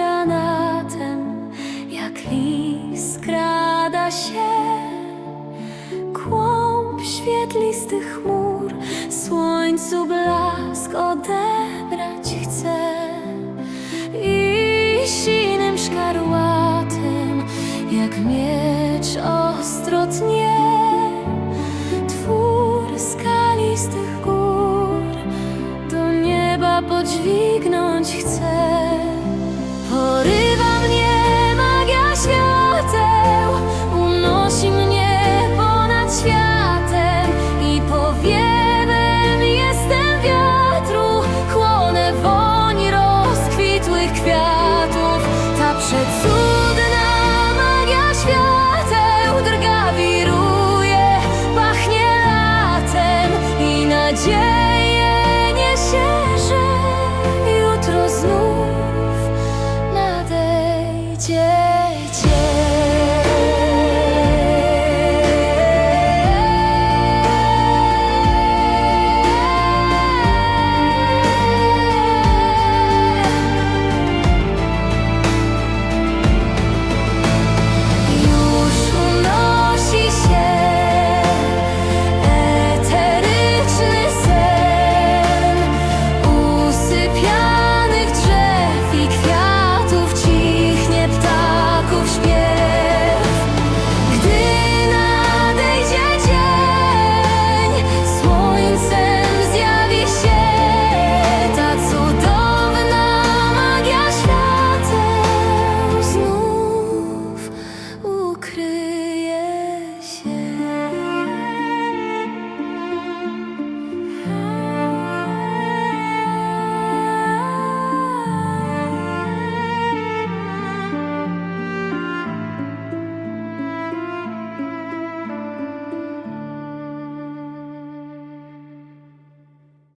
Granatem, jak lis skrada się. Kłąb świetlistych chmur, słońcu blask odebrać chce. I sinym szkarłatem, jak miecz ostro tnie. Twór skalistych gór do nieba podźwignąć chcę. kwiatów Ta przecudna magia świateł drga wiruje Pachnie latem i nadzieję niesie, że jutro znów nadejdzie.